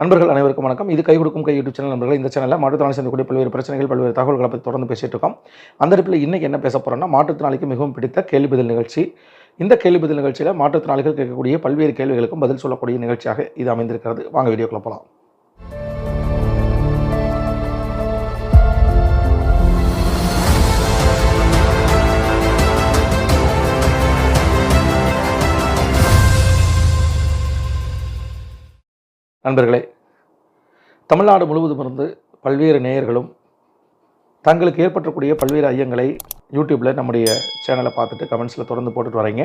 நண்பர்கள் அனைவருக்கும் வணக்கம். இது கை கொடுக்கும் கை யூடியூப் சேனல் நண்பர்கள். இந்த சேனலில் மாற்றுத்திறனாளி சந்திக்கக்கூடிய பல்வேறு பிரச்சனைகள் பல்வேறு தகவல்களை பற்றி தொடர்ந்து பேசிட்டு இருக்கோம். அந்த இடத்துல இன்னைக்கு என்ன பேச போகிறோம்னா மாற்றுத்திறனாளிக்கு மிகவும் பிடித்த கேள்வி பதில் நிகழ்ச்சி. இந்த கேள்வி பதில் நிகழ்ச்சியில் மாற்றுத்திறனாளிகள் கேட்கக்கூடிய பல்வேறு கேள்விகளுக்கும் பதில் சொல்லக்கூடிய நிகழ்ச்சியாக இது அமைந்திருக்கிறது. வாங்க வீடியோக்குள்ள போகலாம் நண்பர்களே தமிழ்நாடு முழுவதும் இருந்து பல்வேறு நேயர்களும் தங்களுக்கு ஏற்பட்டக்கூடிய பல்வேறு ஐயங்களை யூடியூப்பில் நம்முடைய சேனலை பார்த்துட்டு கமெண்ட்ஸில் தொடர்ந்து போட்டுட்டு வரீங்க.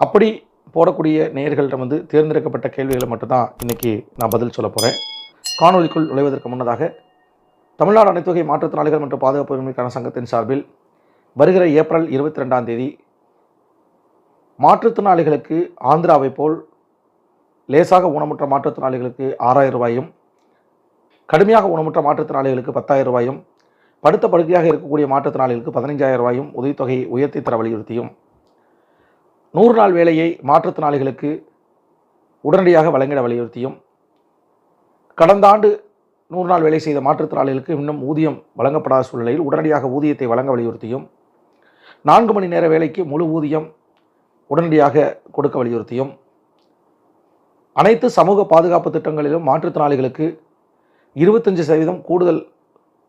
அப்படி போடக்கூடிய நேயர்கள்ட்ட வந்து தேர்ந்தெடுக்கப்பட்ட கேள்விகளை மட்டும்தான் இன்றைக்கி நான் பதில் சொல்ல போகிறேன் காணொலிக்குள் நுழைவதற்கு முன்னதாக தமிழ்நாடு அனைத்துவகை மாற்றுத்திறனாளிகள் மற்றும் பாதுகாப்பு உரிமைக்கான சங்கத்தின் சார்பில் வருகிற ஏப்ரல் இருபத்தி ரெண்டாம் தேதி மாற்றுத்திறனாளிகளுக்கு ஆந்திராவை போல் லேசாக ஊனமுற்ற மாற்றுத்திறனாளிகளுக்கு ஆறாயிரம் ரூபாயும் கடுமையாக ஊனமுற்ற மாற்றுத்திறனாளிகளுக்கு பத்தாயிரம் ரூபாயும் படுத்த படுக்கையாக இருக்கக்கூடிய மாற்றுத்திறனாளிகளுக்கு பதினைஞ்சாயிரம் ரூபாயும் உதவித்தொகையை உயர்த்தி தர வலியுறுத்தியும். நூறு நாள் வேலையை மாற்றுத்திறனாளிகளுக்கு உடனடியாக வழங்கிட வலியுறுத்தியும். கடந்த ஆண்டு நூறு நாள் வேலை செய்த மாற்றுத்திறனாளிகளுக்கு இன்னும் ஊதியம் வழங்கப்படாத சூழ்நிலையில் உடனடியாக ஊதியத்தை வழங்க வலியுறுத்தியும். நான்கு மணி நேர வேலைக்கு முழு ஊதியம் உடனடியாக கொடுக்க வலியுறுத்தியும். அனைத்து சமூக பாதுகாப்பு திட்டங்களிலும் மாற்றுத்திறனாளிகளுக்கு இருபத்தஞ்சு சதவீதம் கூடுதல்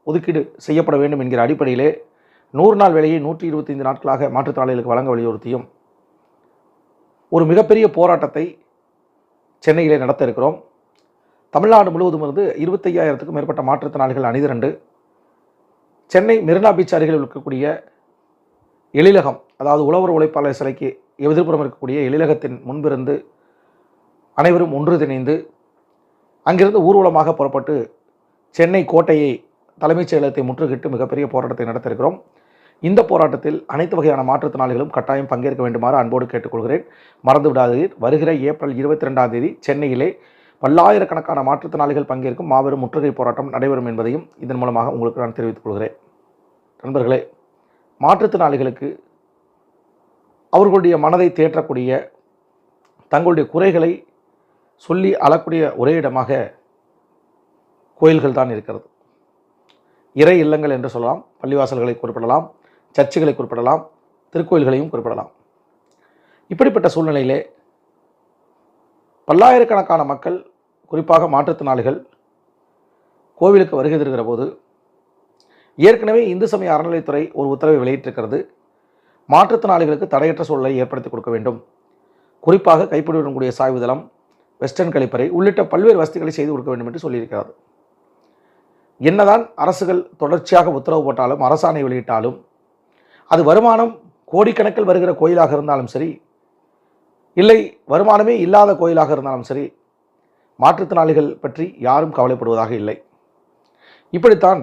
ஒதுக்கீடு செய்யப்பட வேண்டும் என்கிற அடிப்படையிலே நூறு நாள் வேலையை நூற்றி இருபத்தைந்து நாட்களாக மாற்றுத்திறனாளிகளுக்கு வழங்க வலியுறுத்தியும் ஒரு மிகப்பெரிய போராட்டத்தை சென்னையிலே நடத்த இருக்கிறோம் தமிழ்நாடு முழுவதும் இருந்து இருபத்தையாயிரத்துக்கும் மேற்பட்ட மாற்றுத்திறனாளிகள் அணிதிரண்டு சென்னை மெரினா பீச் அருகில் இருக்கக்கூடிய எழிலகம் அதாவது உழவர் உழைப்பாளர் சிலைக்கு எதிர்ப்புறம் இருக்கக்கூடிய எழிலகத்தின் முன்பிருந்து அனைவரும் ஒன்று திணைந்து அங்கிருந்து ஊர்வலமாக புறப்பட்டு சென்னை கோட்டையை தலைமைச் செயலகத்தை முற்றுகிட்டு மிகப்பெரிய போராட்டத்தை நடத்திருக்கிறோம் இந்த போராட்டத்தில் அனைத்து வகையான மாற்றுத்திறனாளிகளும் கட்டாயம் பங்கேற்க வேண்டுமாறு அன்போடு கேட்டுக்கொள்கிறேன். மறந்து விடாதீர் வருகிற ஏப்ரல் இருபத்தி ரெண்டாம் தேதி சென்னையிலே பல்லாயிரக்கணக்கான மாற்றுத்திறனாளிகள் பங்கேற்கும் மாபெரும் முற்றுகை போராட்டம் நடைபெறும் என்பதையும் இதன் மூலமாக உங்களுக்கு நான் தெரிவித்துக் கொள்கிறேன். நண்பர்களே மாற்றுத்திறனாளிகளுக்கு அவர்களுடைய மனதை தேற்றக்கூடிய தங்களுடைய குறைகளை சொல்லி அழக்கூடிய ஒரே இடமாக கோயில்கள் தான் இருக்கிறது. இறை இல்லங்கள் என்று சொல்லலாம் பள்ளிவாசல்களை குறிப்பிடலாம் சர்ச்சுகளை குறிப்பிடலாம் திருக்கோயில்களையும் குறிப்பிடலாம். இப்படிப்பட்ட சூழ்நிலையிலே பல்லாயிரக்கணக்கான மக்கள் குறிப்பாக மாற்றுத்திறனாளிகள் கோவிலுக்கு வருகை தருகிற போது ஏற்கனவே இந்து சமய அறநிலைத்துறை ஒரு உத்தரவை வெளியிட்டிருக்கிறது. மாற்றுத்திறனாளிகளுக்கு தடையற்ற சூழலை ஏற்படுத்தி கொடுக்க வேண்டும். குறிப்பாக கைப்பிடியுடன்கூடிய சாய்வுதளம் வெஸ்டர்ன் கழிப்பறை உள்ளிட்ட பல்வேறு வசதிகளை செய்து கொடுக்க வேண்டும் என்று சொல்லியிருக்கிறது என்னதான் அரசுகள் தொடர்ச்சியாக உத்தரவு போட்டாலும் அரசாணை வெளியிட்டாலும் அது வருமானம் கோடிக்கணக்கில் வருகிற கோயிலாக இருந்தாலும் சரி இல்லை வருமானமே இல்லாத கோயிலாக இருந்தாலும் சரி மாற்றுத்திறனாளிகள் பற்றி யாரும் கவலைப்படுவதாக இல்லை. இப்படித்தான்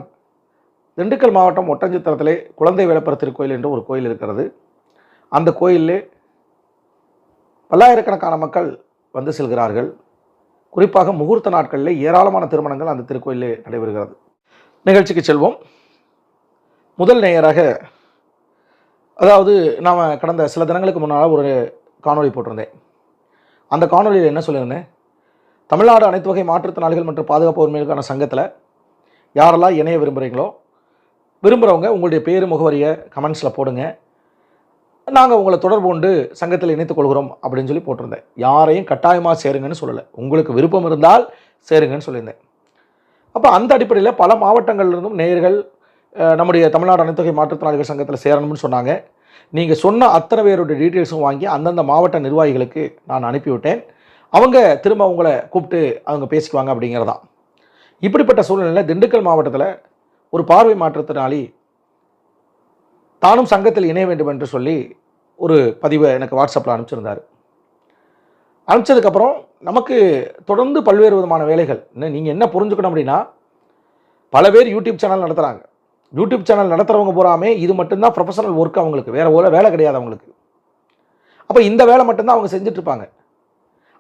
திண்டுக்கல் மாவட்டம் ஒட்டஞ்சித்திரத்திலே குழந்தை வேலப்பர திருக்கோயில் என்று ஒரு கோயில் இருக்கிறது. அந்த கோயிலே பல்லாயிரக்கணக்கான மக்கள் வந்து செல்கிறார்கள். குறிப்பாக முகூர்த்த நாட்களில் ஏராளமான திருமணங்கள் அந்த திருக்கோயிலே நடைபெறுகிறது. நிகழ்ச்சிக்கு செல்வோம். முதல் நேயராக அதாவது நாம் கடந்த சில தினங்களுக்கு முன்னால் ஒரு காணொளி போட்டிருந்தேன். அந்த காணொளியில் என்ன சொல்லியிருந்தேன்? தமிழ்நாடு அனைத்து வகை மாற்றுத்திறனாளிகள் மற்றும் பாதுகாப்பு உரிமைகளுக்கான சங்கத்தில் யாரெல்லாம் இணைய விரும்புகிறீங்களோ விரும்புகிறவங்க உங்களுடைய பேர் முகவரியை கமெண்ட்ஸில் போடுங்க. நாங்கள் உங்களை தொடர்பு கொண்டு சங்கத்தில் இணைத்துக் கொள்கிறோம் அப்படின்னு சொல்லி போட்டிருந்தேன். யாரையும் கட்டாயமாக சேருங்கன்னு சொல்லலை. உங்களுக்கு விருப்பம் இருந்தால் சேருங்கன்னு சொல்லியிருந்தேன். அப்போ அந்த அடிப்படையில் பல மாவட்டங்கள்லேருந்தும் நேயர்கள் நம்முடைய தமிழ்நாடு அனைத்துகை மாற்றுத்திறனாளிகள் சங்கத்தில் சேரணும்னு சொன்னாங்க. நீங்கள் சொன்ன அத்தனை பேருடைய டீட்டெயில்ஸும் வாங்கி அந்தந்த மாவட்ட நிர்வாகிகளுக்கு நான் அனுப்பிவிட்டேன். அவங்க திரும்ப உங்களை கூப்பிட்டு அவங்க பேசிக்குவாங்க அப்படிங்கிறதான் இப்படிப்பட்ட சூழ்நிலையில் திண்டுக்கல் மாவட்டத்தில் ஒரு பார்வை மாற்றுத்திறனாளி தானும் சங்கத்தில் இணைய வேண்டும் என்று சொல்லி ஒரு பதிவை எனக்கு வாட்ஸ்அப்பில் அனுப்பிச்சிருந்தார். அனுப்பிச்சதுக்கப்புறம் நமக்கு தொடர்ந்து பல்வேறு விதமான வேலைகள். இன்னும் நீங்கள் என்ன புரிஞ்சுக்கணும் அப்படின்னா பல பேர் யூடியூப் சேனல் நடத்துகிறாங்க யூடியூப் சேனல் நடத்துகிறவங்க பூராமே இது மட்டும்தான் ப்ரொஃபஷனல் ஒர்க் அவங்களுக்கு. வேறு ஒரு வேலை கிடையாது அவங்களுக்கு. அப்போ இந்த வேலை மட்டும்தான் அவங்க செஞ்சுட்டு இருப்பாங்க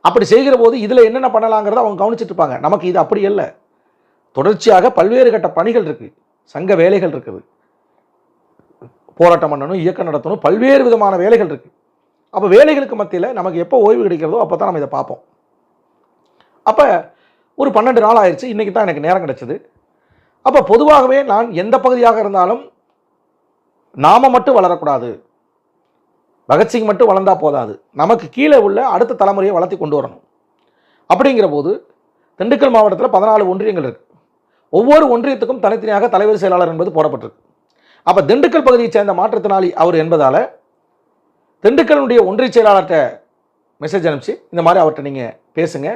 அப்படி செய்கிற போது இதில் என்னென்ன பண்ணலாங்கிறத அவங்க கவனிச்சிட்ருப்பாங்க. நமக்கு இது அப்படி இல்லை தொடர்ச்சியாக பல்வேறு கட்ட பணிகள் இருக்குது சங்க வேலைகள் இருக்குது. போராட்டம் பண்ணணும் இயக்கம் நடத்தணும் பல்வேறு விதமான வேலைகள் இருக்குது அப்போ வேலைகளுக்கு மத்தியில் நமக்கு எப்போ ஓய்வு கிடைக்கிறதோ அப்போ தான் நம்ம இதை பார்ப்போம். அப்போ ஒரு பன்னெண்டு நாள் ஆயிடுச்சு இன்றைக்கி தான் எனக்கு நேரம் கிடச்சிது. அப்போ பொதுவாகவே நான் எந்த பகுதியாக இருந்தாலும் நாம் மட்டும் வளரக்கூடாது. பகத்சிங் மட்டும் வளர்ந்தால் போதாது. நமக்கு கீழே உள்ள அடுத்த தலைமுறையை வளர்த்தி கொண்டு வரணும். அப்படிங்கிற போது திண்டுக்கல் மாவட்டத்தில் பதினாலு ஒன்றியங்கள் இருக்குது ஒவ்வொரு ஒன்றியத்துக்கும் தனித்தனியாக தலைவர் செயலாளர் என்பது போடப்பட்டிருக்கு. அப்போ திண்டுக்கல் பகுதியைச் சேர்ந்த மாற்றுத்திறனாளி அவர் என்பதால் திண்டுக்கலுடைய ஒன்றிய செயலாளர்கிட்ட மெசேஜ் அனுப்பிச்சு இந்த மாதிரி அவர்கிட்ட நீங்கள் பேசுங்க.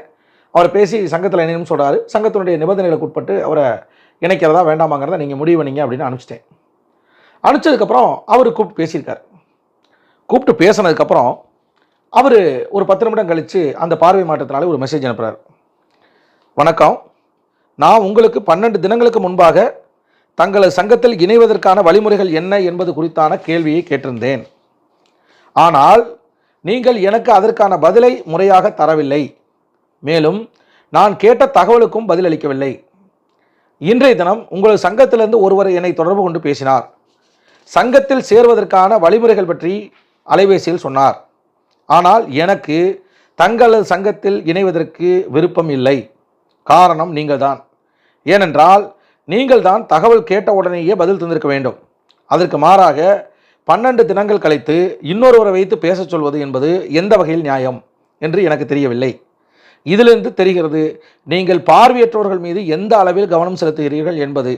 அவர் பேசி சங்கத்தில் என்னன்னு சொல்கிறாரு சங்கத்தினுடைய நிபந்தனைகளுக்கு உட்பட்டு அவரை இணைக்கிறதா வேண்டாமாங்கிறத நீங்கள் முடிவு பண்ணிங்க அப்படின்னு அனுப்பிச்சிட்டேன். அனுப்பிச்சதுக்கப்புறம் அவர் கூப்பிட்டு பேசியிருக்கார். கூப்பிட்டு பேசினதுக்கப்புறம் அவர் ஒரு பத்து நிமிடம் கழித்து அந்த பார்வை மாற்றத்தினாலே ஒரு மெசேஜ் அனுப்புகிறார் வணக்கம். நான் உங்களுக்கு பன்னெண்டு தினங்களுக்கு முன்பாக தங்களது சங்கத்தில் இணைவதற்கான வழிமுறைகள் என்ன என்பது குறித்தான கேள்வியை கேட்டிருந்தேன். ஆனால் நீங்கள் எனக்கு அதற்கான பதிலை முறையாக தரவில்லை. மேலும் நான் கேட்ட தகவலுக்கும் பதிலளிக்கவில்லை. இன்றைய தினம் உங்களது சங்கத்திலிருந்து ஒருவர் என்னை தொடர்பு கொண்டு பேசினார். சங்கத்தில் சேர்வதற்கான வழிமுறைகள் பற்றி அலைபேசியில் சொன்னார். ஆனால் எனக்கு தங்களது சங்கத்தில் இணைவதற்கு விருப்பம் இல்லை. காரணம் நீங்கள்தான். ஏனென்றால் நீங்கள் தான் தகவல் கேட்ட உடனேயே பதில் தந்திருக்க வேண்டும். அதற்கு மாறாக பன்னெண்டு தினங்கள் கழித்து இன்னொருவரை வைத்து பேசச் சொல்வது என்பது எந்த வகையில் நியாயம் என்று எனக்கு தெரியவில்லை. இதிலிருந்து தெரிகிறது நீங்கள் பார்வையற்றவர்கள் மீது எந்த அளவில் கவனம் செலுத்துகிறீர்கள் என்பது.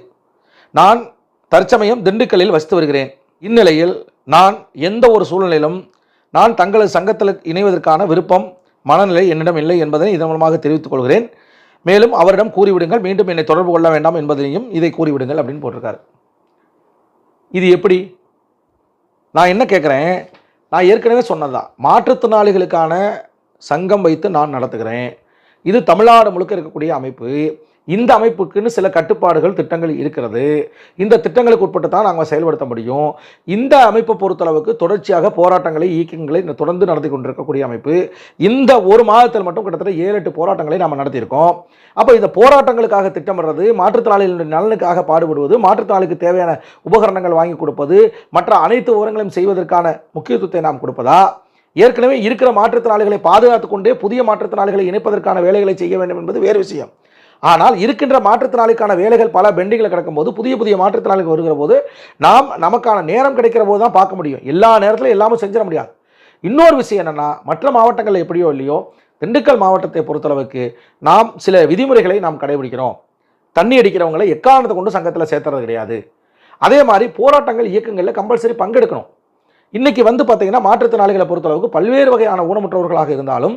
நான் தற்சமயம் திண்டுக்கல்லில் வசித்து வருகிறேன். இந்நிலையில் நான் எந்த ஒரு சூழ்நிலையிலும் நான் தங்களது சங்கத்தில் இணைவதற்கான விருப்பம் மனநிலை என்னிடம் இல்லை என்பதை இதன் மூலமாக தெரிவித்துக் கொள்கிறேன். மேலும் அவரிடம் கூறிவிடுங்கள் மீண்டும் என்னை தொடர்பு கொள்ள வேண்டாம் என்பதையும் இதை கூறிவிடுங்கள் அப்படின்னு போட்டிருக்காரு. இது எப்படி? நான் என்ன கேட்குறேன் நான் ஏற்கனவே சொன்னதுதான் மாற்றுத்திறனாளிகளுக்கான சங்கம் வைத்து நான் நடத்துகிறேன். இது தமிழ்நாடு முழுக்க இருக்கக்கூடிய அமைப்பு. இந்த அமைப்புக்குன்னு சில கட்டுப்பாடுகள் திட்டங்கள் இருக்கிறது. இந்த திட்டங்களுக்கு உட்பட்டு தான் நாங்கள் செயல்படுத்த முடியும். இந்த அமைப்பை பொறுத்தளவுக்கு தொடர்ச்சியாக போராட்டங்களை இயக்கங்களை தொடர்ந்து நடத்தி கொண்டிருக்கக்கூடிய அமைப்பு. இந்த ஒரு மாதத்தில் மட்டும் கிட்டத்தட்ட ஏழு எட்டு போராட்டங்களை நாம் நடத்தியிருக்கோம். அப்போ இந்த போராட்டங்களுக்காக திட்டமிடுறது மாற்றுத்திறனாளிகளுடைய நலனுக்காக பாடுபடுவது மாற்றுத்திறனாளிக்கு தேவையான உபகரணங்கள் வாங்கி கொடுப்பது மற்ற அனைத்து விவரங்களையும் செய்வதற்கான முக்கியத்துவத்தை நாம் கொடுப்பதா? ஏற்கனவே இருக்கிற மாற்றுத்திறனாளிகளை பாதுகாத்து கொண்டே புதிய மாற்றுத்திறனாளிகளை இணைப்பதற்கான வேலைகளை செய்ய வேண்டும் என்பது வேறு விஷயம். ஆனால் இருக்கின்ற மாற்றுத்திறனாளிக்கான வேலைகள் பல பெண்டிங்கில் கிடக்கும்போது புதிய புதிய மாற்றுத்திறனாளிகள் வருகிற போது நாம் நமக்கான நேரம் கிடைக்கிற போது தான் பார்க்க முடியும். எல்லா நேரத்திலும் எல்லாமே செஞ்சிட முடியாது. இன்னொரு விஷயம் என்னென்னா மற்ற மாவட்டங்களில் எப்படியோ இல்லையோ திண்டுக்கல் மாவட்டத்தை பொறுத்தளவுக்கு நாம் சில விதிமுறைகளை நாம் கடைபிடிக்கிறோம். தண்ணி அடிக்கிறவங்களை எக்காரணத்தை கொண்டு சங்கத்தில் சேர்த்துறது கிடையாது. அதே மாதிரி போராட்டங்கள் இயக்கங்களில் கம்பல்சரி பங்கெடுக்கணும். இன்றைக்கி வந்து பார்த்திங்கன்னா மாற்றுத்திறனாளிகளை பொறுத்தளவுக்கு பல்வேறு வகையான ஊனமுற்றவர்களாக இருந்தாலும்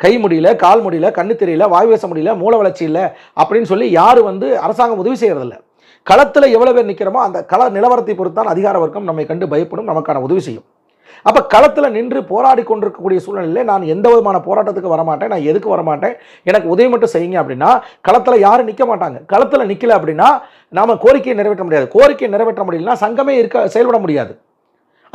கை முடியல கால் முடியல கண்ணு தெரியல வாய் பேச முடியல மூல வளர்ச்சி இல்லை அப்படின்னு சொல்லி யாரும் வந்து அரசாங்கம் உதவி செய்கிறதில்ல களத்தில் எவ்வளோ பேர் நிற்கிறோமோ அந்த கள நிலவரத்தை பொறுத்தான் அதிகார வர்க்கம் நம்மை கண்டு பயப்படும் நமக்கான உதவி செய்யும். அப்போ களத்தில் நின்று போராடி கொண்டிருக்கக்கூடிய சூழ்நிலையில் நான் எந்த விதமான போராட்டத்துக்கு வரமாட்டேன் நான் எதுக்கு வரமாட்டேன் எனக்கு உதவி மட்டும் செய்யுங்க அப்படின்னா களத்தில் யாரும் நிற்க மாட்டாங்க. களத்தில் நிற்கல அப்படின்னா நாம் கோரிக்கையை நிறைவேற்ற முடியாது. கோரிக்கையை நிறைவேற்ற முடியலன்னா சங்கமே இருக்க செயல்பட முடியாது.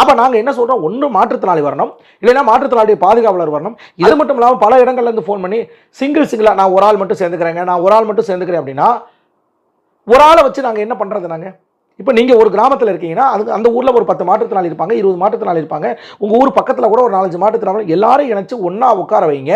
அப்போ நாங்கள் என்ன சொல்கிறோம் ஒன்று மாற்றுத்திறனாளி வரணும். இல்லைன்னா மாற்றுத்திறனாளிய பாதுகாவலர் வரணும். இது மட்டும் இல்லாமல் பல இடங்கள்ல இருந்து ஃபோன் பண்ணி சிங்கிள் சிங்கிளாக நான் ஒரு ஆள் மட்டும் சேர்ந்துக்கிறேங்க நான் ஒரு ஆள் மட்டும் சேர்ந்துக்கிறேன் அப்படின்னா ஒரு ஆளை வச்சு நாங்கள் என்ன பண்ணுறது நாங்கள் இப்போ நீங்கள் ஒரு கிராமத்தில் இருக்கீங்கன்னா அது அந்த ஊரில் ஒரு பத்து மாற்றுத்திறனாளி இருப்பாங்க இருபது மாற்றுத்திறனாளி இருப்பாங்க. உங்கள் ஊர் பக்கத்தில் கூட ஒரு நாலஞ்சு மாற்றுத்திறனாளி எல்லாரும் இணைச்சு ஒன்றா உட்கார வைங்க.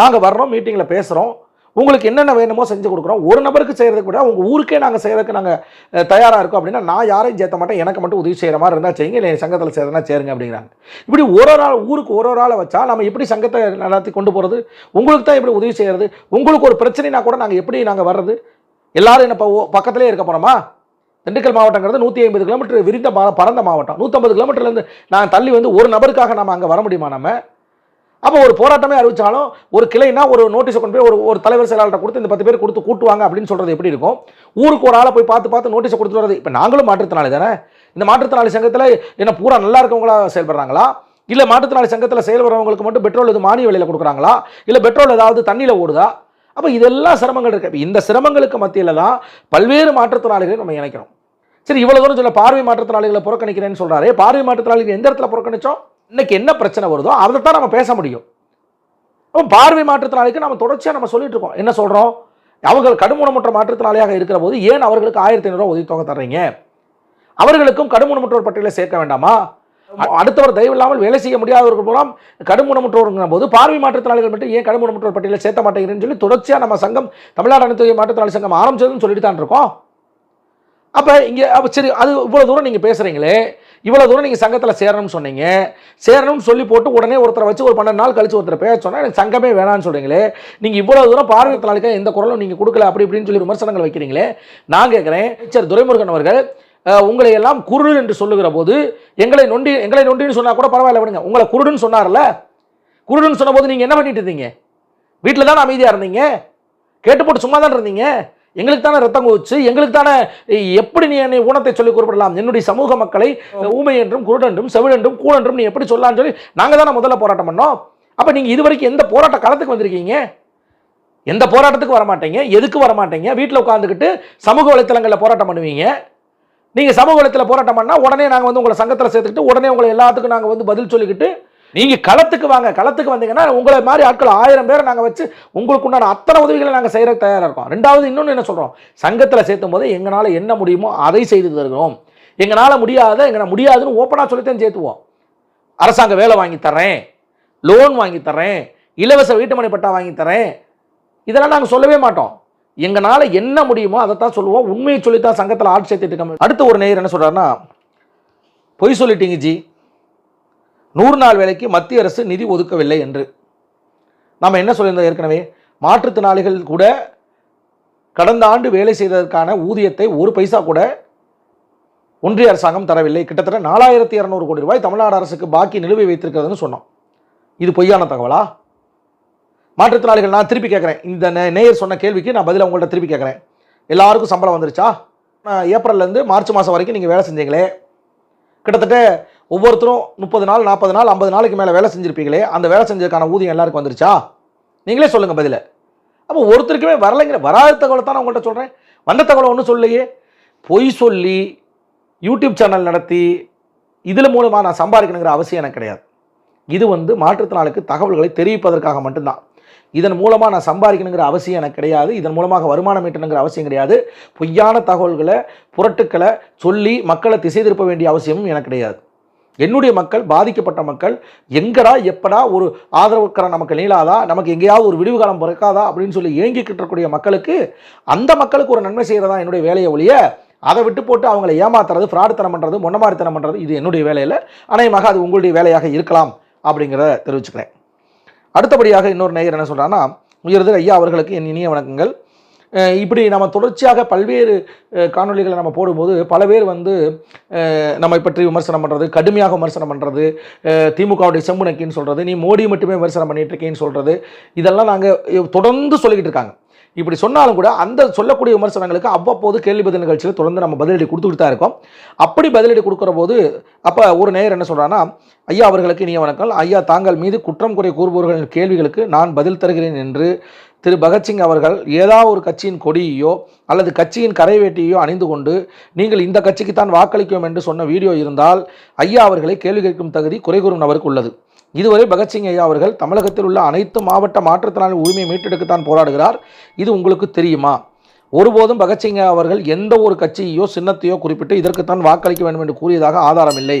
நாங்கள் வர்றோம் மீட்டிங்கில் பேசுகிறோம் உங்களுக்கு என்னென்ன வேணுமோ செஞ்சு கொடுக்குறோம். ஒரு நபருக்கு செய்கிறதுக்கு கூட உங்கள் ஊருக்கே நாங்கள் செய்கிறதுக்கு நாங்கள் தயாராக இருக்கோம் அப்படின்னா நான் யாரையும் சேர்த்த மாட்டேன். எனக்கு மட்டும் உதவி செய்கிற மாதிரி இருந்தால் செய்யுங்க. இல்லை சங்கத்தில் சேர்றதுனா சேருங்க அப்படிங்கிறாங்க. இப்படி ஒரு ஒரு ஆள் ஊருக்கு ஒரு ஒரு ஆளை வச்சா நம்ம எப்படி சங்கத்தை நடத்தி கொண்டு போகிறது உங்களுக்கு தான் எப்படி உதவி செய்கிறது உங்களுக்கு ஒரு பிரச்சனைனா கூட நாங்கள் எப்படி நாங்கள் வர்றது? எல்லோரும் என்ன பக்கத்துலேயே இருக்க போகிறோமா திண்டுக்கல் மாவட்டங்கிறது நூற்றி ஐம்பது கிலோமீட்டர் விரிந்த பரந்த மாவட்டம். நூற்றம்பது கிலோமீட்டர்லேருந்து நான் தள்ளி வந்து ஒரு நபருக்காக நம்ம அங்கே வர முடியுமா நம்ம? அப்போ ஒரு போராட்டமே அறிவிச்சாலும் ஒரு கிளைனா ஒரு நோட்டீஸை கொண்டு போய் ஒரு ஒரு தலைவர் செயலாளர்கிட்ட கொடுத்து இந்த பத்து பேர் கொடுத்து கூட்டுவாங்க அப்படின்னு சொல்றது எப்படி இருக்கும்? ஊருக்கு ஒரு ஆளை போய் பார்த்து பார்த்து நோட்டீஸை கொடுத்து வரது இப்போ நாங்களும் மாற்றுத்திறனாளி தானே? இந்த மாற்றுத்திறனாளி சங்கத்தில் என்ன பூரா நல்லா இருக்கவங்களா செயல்படுறாங்களா? இல்லை மாற்றுத்திறனாளி சங்கத்தில் செயல்படுறவங்களுக்கு மட்டும் பெட்ரோல் இது மானிய விலையில் கொடுக்குறாங்களா? இல்லை பெட்ரோல் ஏதாவது தண்ணியில் ஓடுதா? அப்போ இதெல்லாம் சிரமங்கள் இருக்கு. இந்த சிரமங்களுக்கு மத்தியில் தான் பல்வேறு மாற்றுத்திறனாளிகளை நம்ம இணைக்கிறோம். சரி இவ்வளோ தூரம் சொல்ல பார்வை மாற்றுத்திறனாளிகளை புறக்கணிக்கிறேன்னு சொல்கிறாரு பார்வை மாற்றுத்திறனாளிகள் எந்த இடத்துல புறக்கணிச்சோம்? இன்னைக்கு என்ன பிரச்சனை வருதோ அதை தான் நம்ம பேச முடியும். அப்போ பார்வை மாற்றுத்திறனாளிக்கு நம்ம தொடர்ச்சியாக நம்ம சொல்லிட்டு இருக்கோம். என்ன சொல்கிறோம் அவர்கள் கடுமூணமுற்ற மாற்றுத்திறனாளியாக இருக்கிற போது ஏன் அவர்களுக்கு ஆயிரத்தி ஐநூறுரூவா உதவித்தொகை தர்றீங்க? அவர்களுக்கும் கடுமூணமுற்றோர் பட்டியலை சேர்க்க வேண்டாமா? அடுத்தவர் தயவு இல்லாமல் வேலை செய்ய முடியாதவர்கள் மூலம் கடுமூணமுற்றோருங்கிற போது பார்வை மாற்றுத்திறனாளிகள் மட்டும் ஏன் கடுமூணமுற்றோர் பட்டியலில் சேர்த்த மாட்டேங்கிறேன்னு சொல்லி தொடர்ச்சியாக நம்ம சங்கம் தமிழ்நாடு அனைத்து மாற்றுத்திறனாளி சங்கம் ஆரம்பிச்சதுன்னு சொல்லிட்டு தான் இருக்கோம். அப்போ இங்கே அப்போ சரி அது இவ்வளோ தூரம் நீங்கள் பேசுகிறீங்களே இவ்வளோ தூரம் நீங்கள் சங்கத்தில் சேரணும்னு சொன்னீங்க. சேரணும்னு சொல்லி போட்டு உடனே ஒருத்தரை வச்சு ஒரு பன்னெண்டு நாள் கழிச்சு ஒருத்தர் பேச சொன்னால் எனக்கு சங்கமே வேணாம்னு சொல்கிறீங்களே நீங்கள் இவ்வளோ தூரம் பார்வையத்தினாலுக்கு எந்த குரலும் நீங்கள் கொடுக்கல அப்படி இப்படின்னு சொல்லி விமர்சனங்கள் வைக்கிறீங்களே. நான் கேட்குறேன் சார் துரைமுருகன் அவர்கள் உங்களை எல்லாம் குருடு என்று சொல்லுகிற போது எங்களை நொண்டி எங்களை நொண்டின்னு சொன்னால் கூட பரவாயில்ல விடுங்க. உங்களை குருடுன்னு சொன்னார்ல? குருடுன்னு சொன்னபோது நீங்கள் என்ன பண்ணிட்டு இருந்தீங்க? வீட்டில் தானே அமைதியாக இருந்தீங்க? கேட்டு போட்டு சும்மா தான் இருந்தீங்க? எங்களுக்கு தானே ரத்தம் குதிச்சு எங்களுக்கு தானே எப்படி நீ என்னை ஊனத்தை சொல்லி குறிப்பிடலாம்? என்னுடைய சமூக மக்களை ஊமை என்றும் குருடென்றும் செவிடென்றும் கூடென்றும் நீ எப்படி சொல்லலாம்னு சொல்லி நாங்கள் தானே முதல்ல போராட்டம் பண்ணோம். அப்போ நீங்கள் இது வரைக்கும் எந்த போராட்ட களத்துக்கு வந்திருக்கீங்க? எந்த போராட்டத்துக்கு வர மாட்டீங்க எதுக்கு வர மாட்டீங்க வீட்டில் உட்காந்துக்கிட்டு சமூக வலைத்தளங்களில் போராட்டம் பண்ணுவீங்க? நீங்கள் சமூக வலைத்தளத்தில் போராட்டம் பண்ணால் உடனே நாங்கள் வந்து உங்களை சங்கத்தில் சேர்த்துக்கிட்டு உடனே உங்களை எல்லாத்துக்கும் நாங்கள் வந்து பதில் சொல்லிக்கிட்டு நீங்கள் களத்துக்கு வாங்க களத்துக்கு வந்தீங்கன்னா உங்களை மாதிரி ஆட்கள் ஆயிரம் பேரை நாங்கள் வச்சு உங்களுக்கு உண்டான அத்தனை உதவிகளை நாங்கள் செய்கிற தயாராக இருக்கோம். ரெண்டாவது இன்னொன்று என்ன சொல்கிறோம் சங்கத்தில் சேர்த்தும் போது எங்களால் என்ன முடியுமோ அதை செய்து தருகிறோம். எங்களால் முடியாத எங்களை முடியாதுன்னு ஓப்பனாக சொல்லித்தான் சேர்த்துவோம். அரசாங்க வேலை வாங்கி தரேன் லோன் வாங்கி தரேன் இலவச வீட்டுமனை பட்டா வாங்கி தரேன் இதெல்லாம் நாங்கள் சொல்லவே மாட்டோம். எங்களால் என்ன முடியுமோ அதைத்தான் சொல்லுவோம். உண்மையை சொல்லித்தான் சங்கத்தில் ஆட்சி சேர்த்துட்டு இருக்கோம். அடுத்து ஒரு நேயர் என்ன சொல்கிறாருன்னா பொய் சொல்லிட்டீங்க ஜி. நூறு நாள் வேலைக்கு மத்திய அரசு நிதி ஒதுக்கவில்லை என்று. நாம் என்ன சொல்லியிருந்தோம் ஏற்கனவே? மாற்றுத்திறனாளிகள் கூட கடந்த ஆண்டு வேலை செய்ததற்கான ஊதியத்தை ஒரு பைசா கூட ஒன்றிய அரசாங்கம் தரவில்லை. கிட்டத்தட்ட நாலாயிரத்தி இரநூறு கோடி ரூபாய் தமிழ்நாடு அரசுக்கு பாக்கி நிலுவை வைத்திருக்கிறதுன்னு சொன்னோம். இது பொய்யான தகவலா? மாற்றுத்திறனாளிகள் நான் திருப்பி கேட்குறேன். இந்த நேயர் சொன்ன கேள்விக்கு நான் பதில் உங்கள்கிட்ட திருப்பி கேட்குறேன். எல்லாருக்கும் சம்பளம் வந்துருச்சா? நான் ஏப்ரல்லேருந்து மார்ச் மாதம் வரைக்கும் நீங்கள் வேலை செஞ்சீங்களே? கிட்டத்தட்ட ஒவ்வொருத்தரும் முப்பது நாள் நாற்பது நாள் ஐம்பது நாளைக்கு மேலே வேலை செஞ்சுருப்பீங்களே அந்த வேலை செஞ்சதுக்கான ஊதியம் எல்லாருக்கும் வந்துருச்சா? நீங்களே சொல்லுங்கள் பதில். அப்போ ஒருத்தருக்குமே வரலைங்கிற வராத தகவலை தான் நான் உங்கள்கிட்ட சொல்கிறேன் வந்த தகவலை ஒன்றும் சொல்லையே பொய் சொல்லி யூடியூப் சேனல் நடத்தி இதில் மூலமாக நான் சம்பாதிக்கணுங்கிற அவசியம் எனக்கு கிடையாது. இது வந்து மாற்றுத்திறனாளுக்கு தகவல்களை தெரிவிப்பதற்காக மட்டும்தான். இதன் மூலமாக நான் சம்பாதிக்கணுங்கிற அவசியம் எனக்கு கிடையாது. இதன் மூலமாக வருமானம் ஈட்டணுங்கிற அவசியம் கிடையாது. பொய்யான தகவல்களை புரட்டுக்களை சொல்லி மக்களை திசை திருப்ப வேண்டிய அவசியமும் எனக்கு கிடையாது. என்னுடைய மக்கள் பாதிக்கப்பட்ட மக்கள் எங்கடா எப்படா ஒரு ஆதரவுக்கர நமக்கு நீளாதா நமக்கு எங்கேயாவது ஒரு விடிவு காலம் பிறக்காதா? அப்படின்னு சொல்லி ஏங்கிக்கிட்டு இருக்கக்கூடிய மக்களுக்கு அந்த மக்களுக்கு ஒரு நன்மை செய்கிறதா என்னுடைய வேலையை ஒழிய அதை விட்டு போட்டு அவங்களை ஏமாத்துறது ஃப்ராடுத்தனம் பண்ணுறது மொன்னமாரித்தனம் பண்ணுறது இது என்னுடைய வேலையில் அநேகமாக அது உங்களுடைய வேலையாக இருக்கலாம் அப்படிங்கிறத தெரிவிச்சுக்கிறேன். அடுத்தபடியாக இன்னொரு நேயர் என்ன சொல்கிறான்னா உயர்தர் ஐயா அவர்களுக்கு என் இனிய வணக்கங்கள். இப்படி நம்ம தொடர்ச்சியாக பல்வேறு காணொலிகளை காணொளிகளை நம்ம போடும்போது பல பேர் வந்து நம்மை பற்றி விமர்சனம் பண்ணுறது கடுமையாக விமர்சனம் பண்ணுறது திமுகவுடைய செம்பு நக்கின்னு சொல்கிறது நீ மோடி மட்டுமே விமர்சனம் பண்ணிட்டு இருக்கேன்னு சொல்கிறது இதெல்லாம் நாங்கள் தொடர்ந்து சொல்லிக்கிட்டு இருக்காங்க. இப்படி சொன்னாலும் கூட அந்த சொல்லக்கூடிய விமர்சனங்களுக்கு அவ்வப்போது கேள்வி பதில் நிகழ்ச்சியில் தொடர்ந்து நம்ம பதிலடி கொடுத்துக்கிட்டு தான் இருக்கோம். அப்படி பதிலடி கொடுக்குற போது அப்போ ஒரு நேயர் என்ன சொல்கிறான்னா ஐயா அவர்களுக்கு இனிய வணக்கம். ஐயா தாங்கள் மீது குற்றம் குறை கூறுபவர்களின் கேள்விகளுக்கு நான் பதில் தருகிறேன் என்று திரு பகத்சிங் அவர்கள் ஏதாவது ஒரு கட்சியின் கொடியையோ அல்லது கட்சியின் கரைவேட்டியோ அணிந்து கொண்டு நீங்கள் இந்த கட்சிக்கு தான் வாக்களிக்கும் என்று சொன்ன வீடியோ இருந்தால் ஐயா அவர்களை கேள்வி கேட்கும் தகுதி குறை கூறும் நபருக்கு உள்ளது. இதுவரை பகத்சிங் ஐயா அவர்கள் தமிழகத்தில் உள்ள அனைத்து மாவட்ட மாற்றுத்திறனாளி உரிமையை மீட்டெடுக்கத்தான் போராடுகிறார். இது உங்களுக்கு தெரியுமா? ஒருபோதும் பகத்சிங் அவர்கள் எந்த ஒரு கட்சியையோ சின்னத்தையோ குறிப்பிட்டு இதற்குத்தான் வாக்களிக்க வேண்டும் என்று கூறியதாக ஆதாரம் இல்லை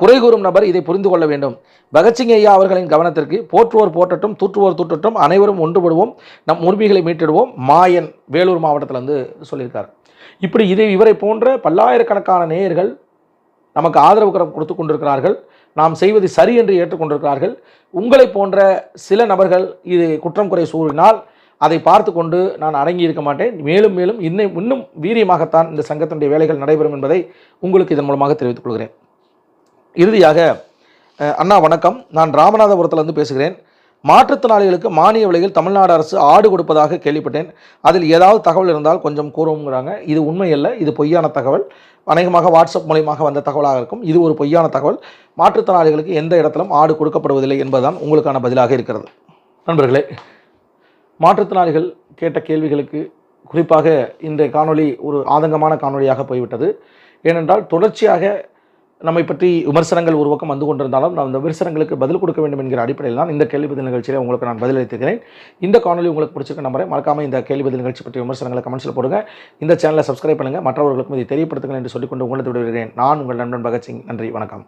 குறை கூறும் நபர் இதை புரிந்து கொள்ள வேண்டும். பகத்சிங் ஐயா அவர்களின் கவனத்திற்கு போற்றுவோர் போற்றட்டும் தூற்றுவோர் தூற்றட்டும் அனைவரும் ஒன்றுபடுவோம். நம் உரிமைகளை மீட்டிடுவோம். மாயன் வேலூர் மாவட்டத்தில் வந்து சொல்லியிருக்கார். இப்படி இதை இவரை போன்ற பல்லாயிரக்கணக்கான நேயர்கள் நமக்கு ஆதரவு கரம் கொடுத்து கொண்டிருக்கிறார்கள். நாம் செய்வது சரி என்று ஏற்றுக்கொண்டிருக்கிறார்கள். உங்களை போன்ற சில நபர்கள் இது குற்றம் குறை சூறினால் அதை பார்த்து கொண்டு நான் அடங்கி இருக்க மாட்டேன். மேலும் மேலும் இன்னும் இன்னும் வீரியமாகத்தான் இந்த சங்கத்தினுடைய வேலைகள் நடைபெறும் என்பதை உங்களுக்கு இதன் மூலமாக தெரிவித்துக் கொள்கிறேன். இறுதியாக அண்ணா வணக்கம். நான் ராமநாதபுரத்திலிருந்து பேசுகிறேன். மாற்றுத்திறனாளிகளுக்கு மானிய விலையில் தமிழ்நாடு அரசு ஆடு கொடுப்பதாக கேள்விப்பட்டேன். அதில் ஏதாவது தகவல் இருந்தால் கொஞ்சம் கூறவுங்கிறாங்க இது உண்மையல்ல இது பொய்யான தகவல். அநேகமாக வாட்ஸ்அப் மூலியமாக வந்த தகவலாக இருக்கும். இது ஒரு பொய்யான தகவல். மாற்றுத்திறனாளிகளுக்கு எந்த இடத்திலும் ஆடு கொடுக்கப்படுவதில்லை என்பதுதான் உங்களுக்கான பதிலாக இருக்கிறது. நண்பர்களே மாற்றுத்திறனாளிகள் கேட்ட கேள்விகளுக்கு குறிப்பாக இன்றைய காணொளி ஒரு ஆதங்கமான காணொளியாக போய்விட்டது. ஏனென்றால் தொடர்ச்சியாக நம்மை பற்றி விமர்சனங்கள் ஒரு பக்கம் வந்து கொண்டிருந்தாலும் நான் அந்த விமர்சனங்களுக்கு பதில் கொடுக்க வேண்டும் என்கிற அடிப்படையில் தான் இந்த கேள்வி பதில் நிகழ்ச்சியில் உங்களுக்கு நான் பதிலளித்திருக்கிறேன் இந்த காணொலி உங்களுக்கு பிடிச்சிருக்க நம்பரை மறக்காமல் இந்த கேள்வி பதில் நிகழ்ச்சி பற்றி விமர்சனங்களை கமெண்ட்ஸில் போடுங்க. இந்த சேனலை சப்ஸ்கிரைப் பண்ணுங்கள் மற்றவர்களுக்கும் இதை தெரியப்படுத்துங்கள் என்று சொல்லிக்கொண்டு உங்களை விடுகிறேன் நான் உங்கள் நண்பன் பகத்சிங். நன்றி. வணக்கம்.